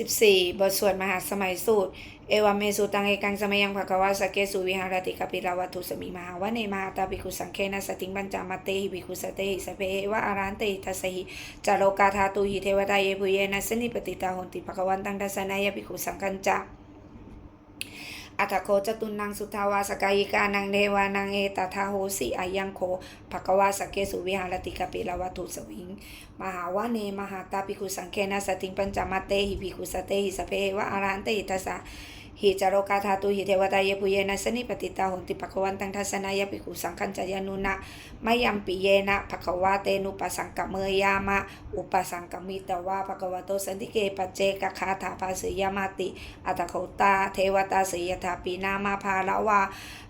14 บทสวดมหาสมัยสูตร เอวาเมสุตังเอกังสมัยยังภะคะวาสเกสุวิหารติกปิลาวัตุสมิมหาวะเนมหาตาปิคุสังเคนะสติงบัญจามเตหิปิคุสเตหิสเปวะอารันเตหิทัสหิจาโลกาธาตุหิเทวตาเยปุเยนะสนิปติตาหนติภะคะวันตังทัสนายปิคุสังคัญจา อัตโคจตุนังสุทาวาสกายิกานังเดวานังเอตทาโหสิอายังโคภควาสเกสุวิหารติกปิลาวัตุสวิง มหาวะเนมหาตาปิคุสังเคนะสติงปัญจมาเตหิปิคุสเตหิสเพวะอารันเตหิทัสสะ หิจารโกาธาตุหิเทวตาเยปุเยนะสนิปติตาหนติปะควันตังทัศนายปิขุสังคัญจายานุนะมยัมปิเยนะภควาเตนุปสังกะเมยามะ อุปสังกมิตวาภควโตสันติเกปเจกคาถาภาสยามาติอัตโคตา เทวตาสยถาปีนามาภาละวา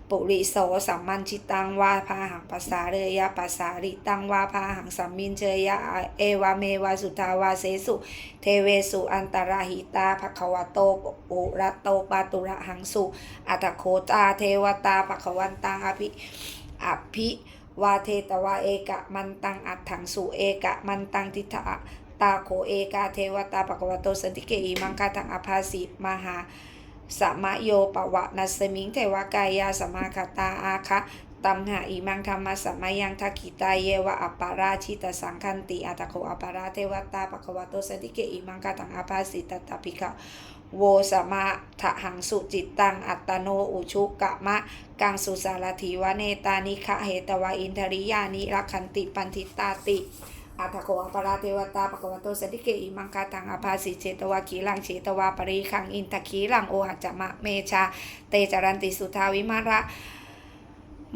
ปุริโสสัมมันชิตังวาพาหังภาษาเรยะภาษาริตังวาพาหังสัมมินเชยะเอวาเมวาสุทาวาเสสุ เทเวสุอันตราหิตาภควโตปุระโตปาตุระหังสุ อัตโคตาเทวตาภควันตังอภิอภิวาเทตวาเอกะมันตังอัตถังสุเอกะมันตังทิฏะตาโคเอกาเทวตาปะกวโตสันติเกอิมังคาทังอภาสิมหา สัมโยปวะนัสมิงเทวกายาสมาคตาอาคะตัมหาอิมังธรรมสมัยยังทักิตายเยวะอัปปาราชิตสังคันติอัตโคอัปปาราเทวตาปะกวโตสันติเกอิมังคาทังอภาสิตตปิกะโวสมาทะหังสุจิตตังอัตตโนอุชุกะมะ กังสุสารถีวเนตานิคะเหตวะอินทริยานิรักขันติปันทิตาติ อัตโกอปราเทวตาปะกวโตสติเกอิมังคาตังอภาสิเจตวาขีลังเจตวาปริคังอินทคีลังโอหัจมะเมชา เตจารันติสุทาวิมาระ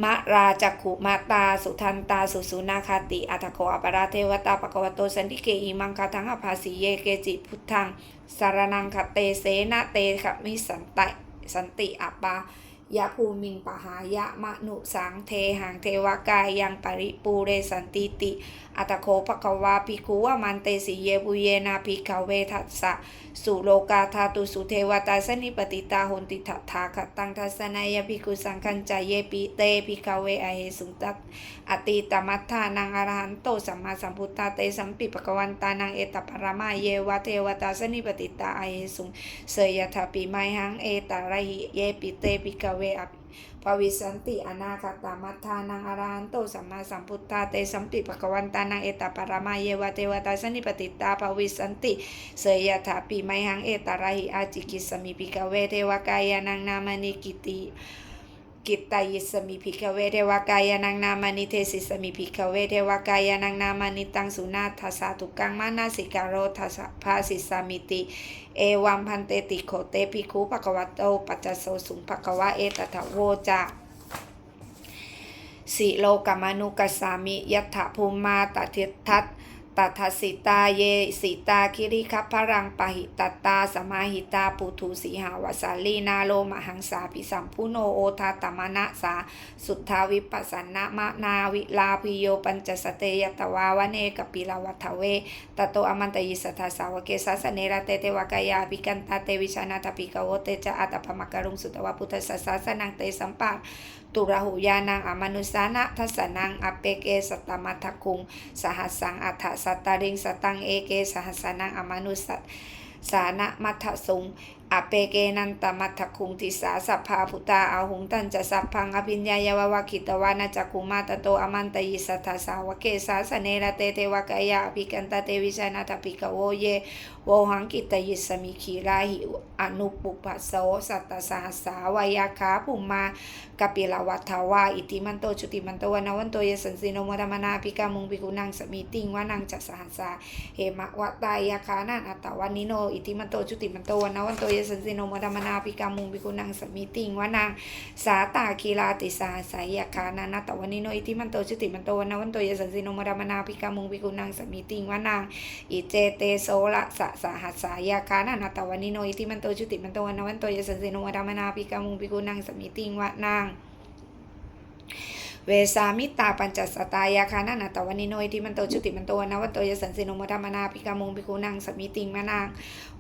มะราจักขุมาตาสุทันตาสุสุนาคาติอัตโกอปราเทวตาปะกวโตสันติเกอิมังคาตังอภาสิเยเกจิพุทธังสารนังคเตเสนะเตขมิสันตะสันติอัปปา ยะภูมิงปหายะมะนุสังเทหังเทวกายยังปริปูเรสันติติ อัตโคภควาภิกุวามันเตสิเยบุเยนาภิกขเวทัสสะสุโลกาธาตุสุเทวตาสนิปติตาหุนติทัทาคตังทัสนายภิกขุสังคัญจายเยปิเตภิกขเวอเหสุงตัต อติตมัทธานังอรหันโตสัมมาสัมพุทธาเตสัมปิปะกวันตานังเอตปรมาเยวะเทวตาสนิปติตาไอสุงเสยถาปิไมหังเอตระหิเยปิเตภิกเวอภิภวิสันติอนาคตามัทธานังอรหันโตสัมมาสัมพุทธาเตสัมปิปะกวันตานังเอตปารมาเยวะเทวตาสนิปติตาภวิสันติเสยยถาปิไมหังเอตระหิอาจิกิสมิปิกเวเทวกายานังนามนิกิติ กิตตายิสมิภิกเวเทวกายานังนามานิเทสิสมิภิกเวเทวกายานังนามานิตังสุนาทัสสะทุกังมานาสิการโรทัสสะภาสิสามิติ เอวัมพันเตติโคเตภิกขุภควโตปัจจโสสุงภควะเอตถะโวจาสิโลกมานุกัสสามิยัตถภูมมาตติทัต ตัทสิตาเยสิตาคิริคัพพรังปหิตตาสมาหิตาปุถุสีหาวสาลีนาโลมหังสาปิสัมพุโนโอทาตมนะสา สุทธาวิปัสสนามะนาวิลาพิโยปัญจสเตยตวาวเนกปิลาวัฏเวตโตอมันตยิสัทธาสาวเกสัสเนระเตเตวกายาภิกันตาเตวิชานาทปิกโวเตจะอัตปมกรุงสุตวพุทธสัสสะสนังเตสัมปา ตุระหุยานังอมนุสานะทัสนังอเปเกสตตมัทคุง สหัสังอัฏฐสัตตาริงสตังเอเกสหัสนังอมนุสสานะมัทธสุง อเปเกนันตมัทธคุงทิสาสัพพาพุตาอาหุงตันจะสัพพังอภิญญายาวะคิตวานาจักคุมาตโตอมันตยิสัทธาสาวเกสาสเนระเตเทวกายาอภิกันตเตวิชานาทปิกโวเยโวหังกิตยิสมิคีราหิอนุปุปัสโสสัตตสหสาวายาคาภุมมากปิลวัฏทาวาอิติมันโตชุติมันโตวนวันโตยสันสิโนมธรรมนาภิกามุงภิกุนังสมิติงวานังจัสหัสสาเหมะวะตายาคานันอัตตวันนิโนอิติมันโตชุติมันโตวนวันโตยสันสิโนมธรรมนาภิกามุงภิกุนังสมิติงวานังสาตาคีลาติสาสายาคานันอัตวันนิโนอิติมันโตชุติมันโตวนวันโตยสันสิโนมธรรมนาภิกามุงภิกุนังสมิติงวานังอิเจเตโสละสะสะหัสสายาคานานาตวันนิโนอิติมันโตชุติมันโตวันวันโตยสันสิโนวดามนาปิกามุงปิกุนังสมิติงวะนางเวสามิตาปัญจสตายาคานานาตวันนิโนอิทิมันโตชุติมันโตนนวันโตยสันสิโนมธรรมนาภิกามุงภิกุนังสมิติงมานาง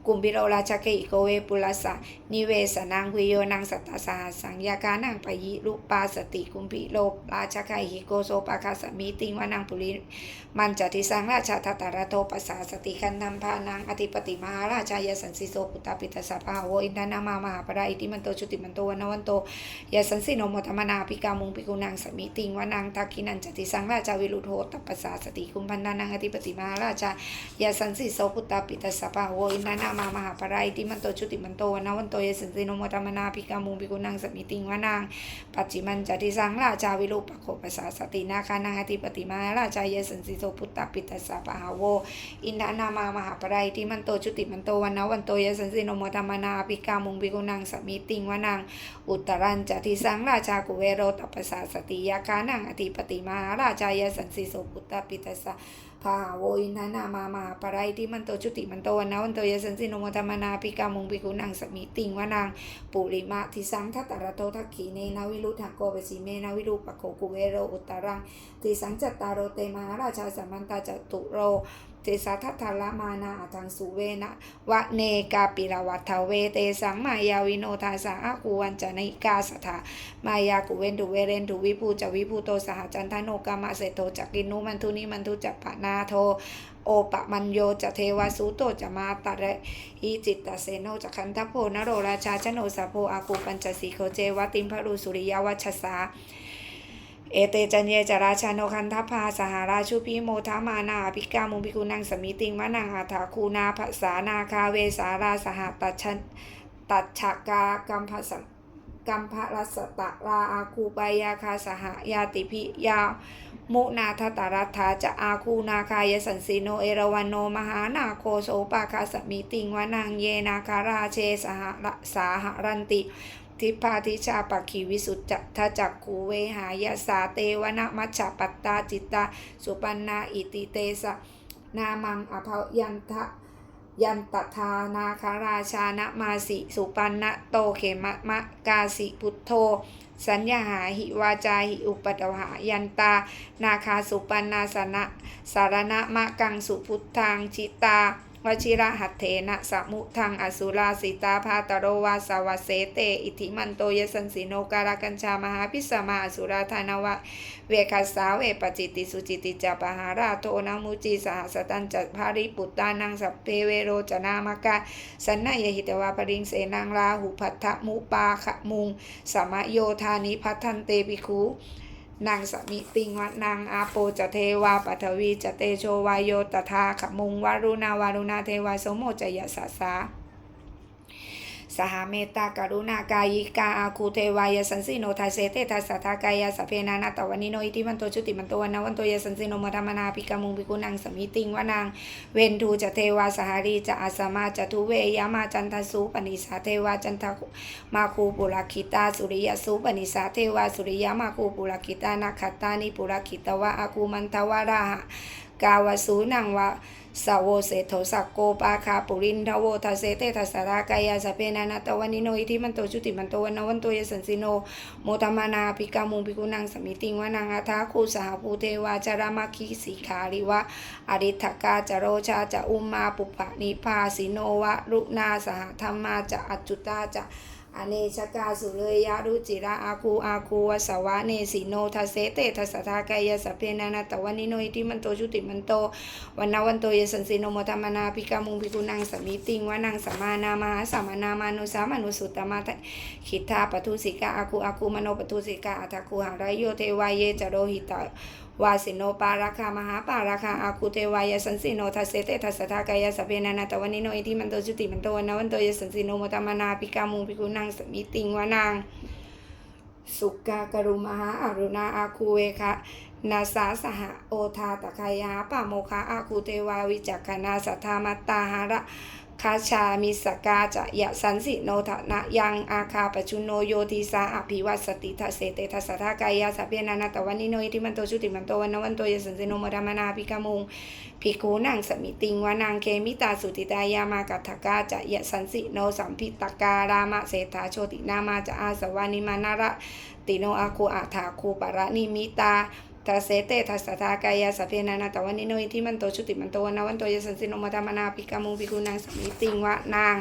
กุมพิโรราชเกอิโกเวปุลสะนิเวสนังวิโยนังสัตตาสาสังยาการนังปยิลุปาสติกุมพิโลราชเกหิโกโซปาคาสมิติงวานังปุริมันจติสังราชาทัตาระโตปัสสาสติคันธัมพานังอธิปติมหาราชายสันสิโสปุตตาปิตสสะภาโวอินทนามามหาปราอิติมันโตชุติมันโตวันวันโตยสันสิโนโมธรรมนาภิกามุงภิกุนังสมิติงวานังทักขินันจติสังราชาวิรุโทตัปปสาสติคุมพันนานังอธิปติมหาราชายสันสิโสพุตตาปิตสสะปะโวอินทนามามหาปรายติมันโตชุติมันโตวันนวันโตยสันสิโนโมธรรมนาภิกามุงภิกุนังสมิติงวานังปัจจิมันจติสังราชาวิรุปโคปสาสตินาคานังอธิปติมาราชายสันสิโสพุตตาปิตสสะปะโวอินทนามามหาปรายติมันโตชุติมันโตวันนวันโตยสันสิโนโมธรรมนาภิกามุงภิกุนังสมิติงวานังอุตรันจติสังราชากุเวโรตัปปสาสติยาคานังอธิปติมาราชายสันสิโสปุตตปิตสสะาโวอินทนามามาปรายติมันโตชุติมันโตนะวันโตยสันสินโมธรรมนาปิกามุงปิกุนังสมิติงวานางปุริมาทิสังทัตตระโตทักขีเนนาวิรุธโกเวสีเมนาวิรูปโคกุเวโรอุตรังทิสังจัตตารโรเตมหาราชาสัมมันตาจตุโร เตสาทัตถละมานาอัทังสุเวนะวะเนกาปิรวัตเวเตสังมายาวิโนทาสาอากูวันจนิกาสถามายากุเวนตุเวเรนตุวิภูจวิภูโตสหจันทโนกามะเสโตจักกินุมันทุนิมันทุจัปปะนาโทโอปะมัญโยจะเทวสุโตจะมาตะเรอีจิตตเสโนจะคันทโพนโรราชาชโนสะโพอากูปัญจสีโคเจวติมพรุสุริยวัชสา เอเตจันเยจราชาโนคันทพาสหราชุพิโมทามานาภิกามุภิกุนังสมิติงมะนังอาถาคูนาภาษานาคาเวสาราสหตัชันตัชกากัมภสกัมภรัสตะราอาคูปายาคาสหยาติพิยามุนาทตารัฐาจะอาคูนาคายสันสิโนเอราวันโนมหานาโคโสปาคาสมิติงวะนางเยนาคาราเชสหะสาหรันติ ทิพาทิชาปักขีวิสุทธะทจักขูเวหายาสาเตวนะมัชฌปัตตาจิตตา สุปันนาอิติเตสะนามังอภยันทะยันตทานาคาราชานะมาสิสุปันนะโตเขมะมะกาสิพุทโธ สัญญาหาหิวาจาหิอุปตหายันตา นาคาสุปันนาสนะสารณะมะกังสุพุทธังจิตา วชิระหัตเถนะสมุทังอสุราสิตาภาตโรวาสาวเสเต อิทิมันโตยสันสิโนการกัญชามหาพิสมาอสุราธานวะ เวคัสสาเวปจิติสุจิติจาปหาราโทนามุจีสหสตันจัภาริปุตตานังสัพเพเวโรจนามกะสันนายหิตวาปริงเสนังลาหุพัทธมุปาขะมุงสมโยธานิพัทันเตปิคู นางสมิติงวะนางอาโปจะเทวาปัทวีจะเตโชวายโยตถาขมุงวารุณาวารุณาเทวาสมโมจยสาสสา สหเมตตากรุณากายิกาอาคูเทวายสันสิโนทัสเสเตทัสสะทากายาสพเพนานาตวันนิโนอิทิมันโตชุติมันโตวันนวันโตยสันสิโนมธรรมนาภิกามุงภิกุนังสมิติงวะนางเวนทูจะเทวาสหารีจะอาสมาจะทุเวยามาจันทสุปนิสาเทวาจันทมาคูปุรคิตาสุริยสุปนิสาเทวาสุริยมาคูปุรคิตานาคตานิปุรคิตวะอาคูมันทวาราหะกาวสูนังวะ สาวเสโสักโกปาคาปุรินทโวทัสเสเตทัสารากายาสเพนานาตวันิโนอิทิมันโตชุติมันโตวันนวันโตยสันสิโนโมตมานาภิกามุงภิกุนังสมิติงวานังอาทาคูสหภูเทวาจารามาคีสีขาริวะอริทกาจโรชาจะอุมมาปุปปะนิพาสิโนวะรุนาสหธรรมาจะอัจจุตาจะ อเนชกาสุเลยยะรุจิระอาคูอาคูวสวะเนสิโนทัเสเตทัสทากายะสพเพนานาตวันนิโนอิทิมันโตชุติมันโตวันนวันโตยสันสิโนโมธรรมนาภิกามุงภิกุนังสมิติงวานังสมานามาสัมานามานุสามานุสุตตมาทขิทาปทุสิกาอาคูอาคูมโนปทุสิกาอัตคูหารโยเทวายเยจโรหิตา วาสิโนปาราคามหาปาราคาอาคูเทวายสันสิโนทัสเสเตทัสทากายสเพนานาตวันนิโนอิทิมันโตชุติมันโตวนนวันโตยสันสิโนมธรรมนาภิกามุงภิกุนังสมิติงวานังสุกากรุมหาอรุณาอาคูเวคะนาสาสหโอทาตะคายาปะโมคาอาคูเทวาวิจักขณาสัทธามัตตาหาระ คาชามิสกาจะยะสันสิโนทนะยังอาคาปชุโนโยติสาอภิวัสติทัสเสเตทัสสะทากายาสัพเพนานาตวันนิโนอิทิมันโตชุติมันโตวันนวันโตยสันเซโนมรามนาภิกามุงภิกขุนังสมิติงวานางเคมิตาสุติตายามากัตถกาจะยะสันสิโนสัมพิตการามะเสถาโชตินามาจะอาสวานิมานาระติโนอาคูอาถาคูปะระนิมิตา ทัสเสเตทัสสะทากายาสัพเพนานาตวันนิโนอิทิมันโตชุติมันโตวนนวันโตยสันสิโนมรามนาภิกามุงภิกุนังสมิติงวานาง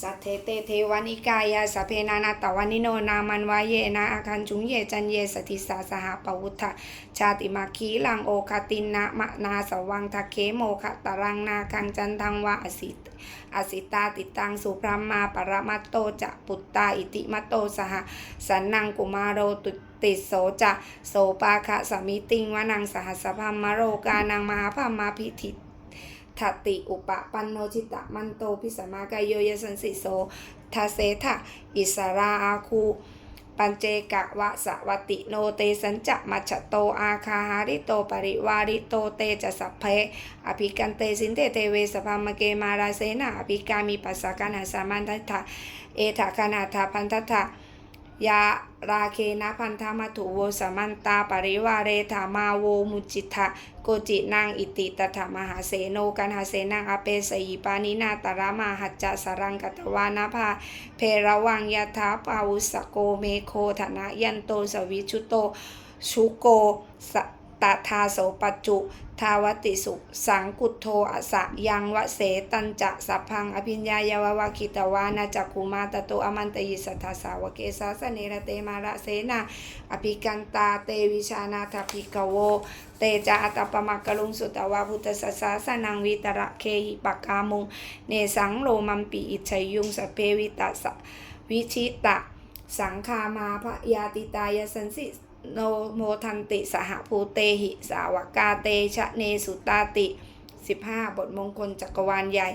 สัทเทเตเทวานิกายาสพเพนานาตวานิโนนามันวาเยนะอาคันจุงเยจันเยสติสาสหปวุธะชาติมาคีลังโอคตินนะมะนาสวังทะเคโมคะตรังนาคังจันทังวาอสิตอสิตาติตังสุพรหมาปรมัตโตจะปุตตาอิติมัตโตสหสันนังกุมารโรตุ ติโสจะโสปาคะสมิติงวานังสหัสพัมมโรกานังมหาพัมมาพิธิทติอุปปันโนจิตะมันโตพิสมากายโยยสันสิโสทาเสทะอิสราอาคูปัญเจกะวะสวัติโนเตสัญจะมัชโตอาคาหาริโตปริวาริโตเตจะสัพเพอภิกันเตสินเตเตเวสภามเกมาราเสนาอภิกามิปัสสะกันาสามันทัตถะเอถะคนาถาพันทัตถะ ยาราเคนะพันธมัตุโวสมันตาปริวาเรธามาโวมุจิทะโกจินางอิติตถามหาเสโนกันหาเสนางอเปสยิปานินาตรามาหัจจสรังกตวานาภาเพระวังยถาปาวุสโกเมโคธนะยันโตสวิชุโตชุโกส ตทาโสปัจจุทาวติสุสังกุตโทอสะยังวะเสตันจะสัพพังอภิญญายาววาคิตวานาจักคุมาตโตอมันตยิสัทธาสาวเกสาสเนระเตมาระเสนาอภิกันตาเตวิชานาทภิกโว เตจาอัตปมักกลุงสุตวาพุทธสสาสนังวิตระเคหิปกามุงเนสังโลมัมปีอิชยยุงสเพวิตาสวิชิตะ สังคามาพยาติตายสันสิ โนโมทันติสหภูเตหิ สาวกาเตชะเนสุตาติ15 บทมงคลจักรวาลใหญ่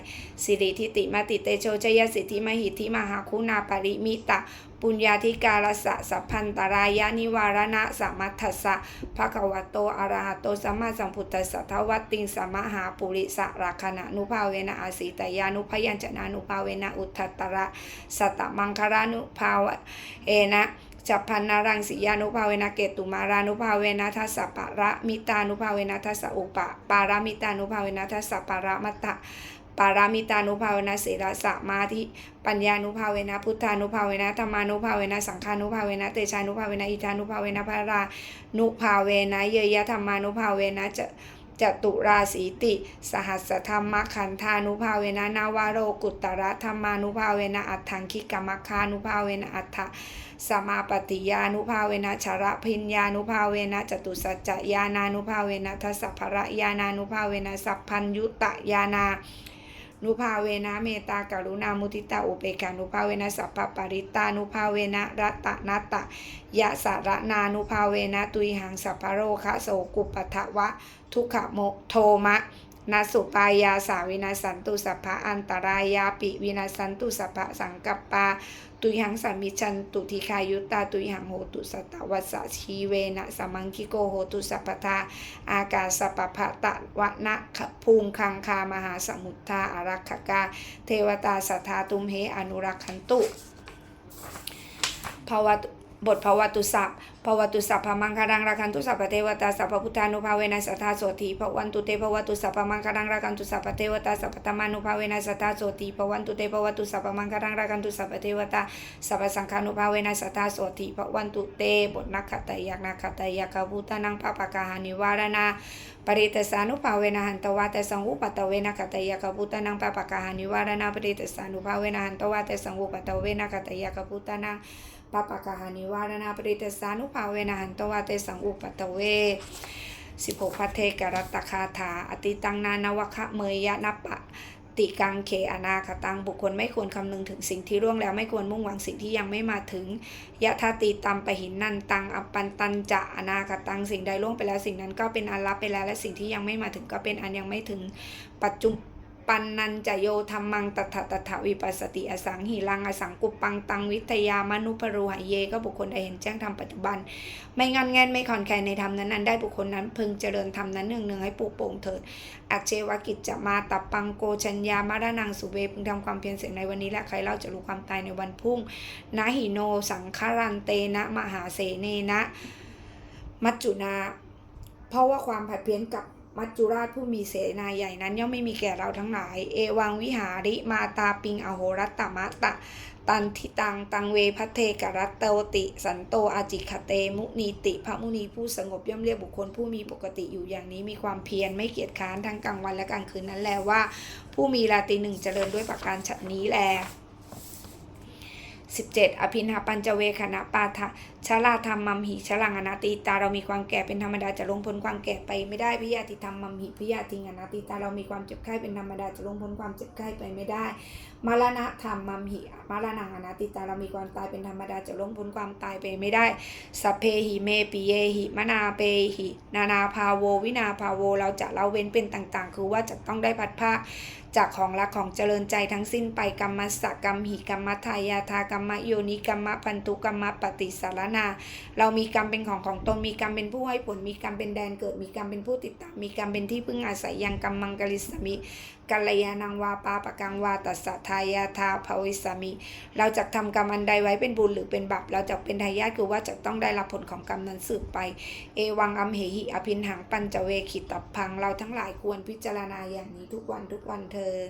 สิริทิติมาติเตโชชยสิทธิมหิทธิมหาคุณาปริมิตะ ปุญญาธิการสะสัพพันตรายานิวารณะสัมมัทธสะภะควโตอรหะโตสัมมาสัมพุทธัสสะทวัตติงสมหาปุริสะราคณะนุภาเวนะอาสิตยานุพยัญชนะนุภาเวนะอุทธตระ สัตตมังคารานุภาวเอนะ จัพพันนารังสียานุภาเวนะเกตุมารานุภาเวนะทัสสะปะระมิตานุภาเวนะทัสสะอุปะปารามิตานุภาเวนะทัสสะปารามัตตะปารามิตานุภาเวนะเสรสะมาธิปัญญานุภาเวนะพุทธานุภาเวนะธรรมานุภาเวนะสังฆานุภาเวนะเตชานุภาเวนะอิทานุภาเวนะพารานุภาเวนะเยยะธรรมานุภาเวนะจะ จตุราสีติ สหัสธรรมขันธานุภาเวนะนาวาโรกุตตรธรรมานุภาเวนะอัฏฐังคิกรรมคานุภาเวนะอัฏฐสมาปฏิยานุภาเวนะชระพิญญานุภาเวนะจตุสัจจญานานุภาเวนะทัสสะภระยานานุภาเวนะสัพพัญยุตตยานา นุภาเวนะเมตากรุณามุทิตาอุเปกานุภาเวนะสัพพปริตานุภาเวนะรัตนาตะยะสารนานุภาเวนะตุยหังสัพพโรคะโสกุปปะทะวะ ทุกขโมโทมะนาสุปายาสาวินาสันตุสัพพะอันตรายาปิวินาสันตุสัพพะสังกัปปาตุยังสัมมิชันตุทิคายุตตาตุยังโหตุสตวัสสะชีเวนะสมังคิโกโหตุสัพพทาอากาสปภะตะวะนะภูมิคังคามหาสมุทธาอารักขกา เทวตาสัทธาตุมเหอนุรักขันตุภาวะ บทภวตุสัพภวตุสัพพมังคารังราคันตุสัพพเทวตาสัพพพุทธานุภาเวนัสทธาโสติภวันตุเตภวตุสัพพมังคารังราคันตุสัพพเทวตาสัพพธรรมานุภาเวนัสทธาโสติภวันตุเตภวตุสัพพมังคารังราคันตุสัพพเทวตาสัพพสังฆานุภาเวนัสทธาโสติภวันตุเตบทนักขตยักนักขตยักขพุทธนังปะปะกาหานิวารณาปริตสานุภาเวนะหันตวาแต่สังอุปตเวนะกตยกพุตานังปะปะกาหานิวารณาปริตสานุภาเวนะหันตวาแต่สังอุปตเวนะกตยกพุตานัง ปปะกาหานิวารณาปริตสานุภาเวนะหันตวาแต่สังอุปตเวสิบหกพัทเทกรัตคาถา อติตังนานวคะเมยยะนัปปะติกังเคอนาคตังบุคคลไม่ควรคำนึงถึงสิ่งที่ร่วงแล้วไม่ควรมุ่งหวังสิ่งที่ยังไม่มาถึงยะทาตีตัมปะหินนันตังอปปันตันจะอนาคตังสิ่งใดล่วงไปแล้วสิ่งนั้นก็เป็นอันลับไปแล้วและสิ่งที่ยังไม่มาถึงก็เป็นอันยังไม่ถึงปัจจุ ปันนันจะโยธรรมังตถาตถาวิปัสสติอสังหิรังอสังกุปังตังวิทยามนุปรูหายเย ก็บุคคลใดเห็นแจ้งธรรมปัจจุบัน ไม่งอนแงนไม่คอนแคลนในธรรมนั้นๆได้บุคคลนั้นพึงเจริญธรรมนั้นหนึ่งหนึ่งให้ปลูกโป่งเถิดอัจเจวกิจจะมาตับปังโกชัญญามารนังสุเวพึงทำความเพียรเสียในวันนี้และใครเล่าจะรู้ความตายในวันพุ่งนะหิโนสังคารันเตนะมหาเสเนนะ มัจจุนา เพราะว่าความผัดเพี้ยนกับ มัจจุราชผู้มีเสนาใหญ่นั้นย่อมไม่มีแก่เราทั้งหลาย เอวังวิหาริมาตาปิงอโหรัตตมะตะ ตันทิตังตังเวพัเทกรัตเตวติ สันโตอาจิคเต มุนีติ พระมุนีผู้สงบย่อมเรียกบุคคลผู้มีปกติอยู่อย่างนี้มีความเพียรไม่เกียจค้านทั้งกลางวันและกลางคืนนั้นแลว่า ผู้มีราตรีหนึ่งเจริญด้วยประการฉันนี้แล 17 อภินหาปัญจเวคณะปาทะชลาธรรมมัมหิชลังอนาติตาเรามีความแก่เป็นธรรมดาจะลงพ้นความแก่ไปไม่ได้พิยาติธรรมมัมหิพิยาติงอนาติตาเรามีความเจ็บไข้เป็นธรรมดาจะลงพ้นความเจ็บไข้ไปไม่ได้ มรณะธรรมมัมหิมรณังอนาติตาเรามีความตายเป็นธรรมดาจะลงพ้นความตายไปไม่ได้สัพเพหิเมปิเยหิมนาเปหิ นานาภาโว วินาภาโว เราจะเราเว้นเป็นต่างๆ คือว่าจะต้องได้พัดภาค จากของรักของเจริญใจทั้งสิ้นไปกรรมสกกรรมหิกรรมทายาทากรรมโยนิกรรมพันธุกรรมปฏิสารนา เรามีกรรมเป็นของของตนมีกรรมเป็นผู้ให้ผลมีกรรมเป็นแดนเกิดมีกรรมเป็นผู้ติดตามมีกรรมเป็นที่พึ่งอาศัยยังกรรมมังกริสมิ กัลยาณังวาปาปะกังวาตัสสะทายาทาภวิสามิ เราจะทำกรรมอันใดไว้เป็นบุญหรือเป็นบาปเราจะเป็นทายาทคือว่าจะต้องได้รับผลของกรรมนั้นสืบไป เอวังอัมเหหิอภินหังปัญจเวขิตับพังเราทั้งหลายควรพิจารณาอย่างนี้ทุกวันทุกวันเทิน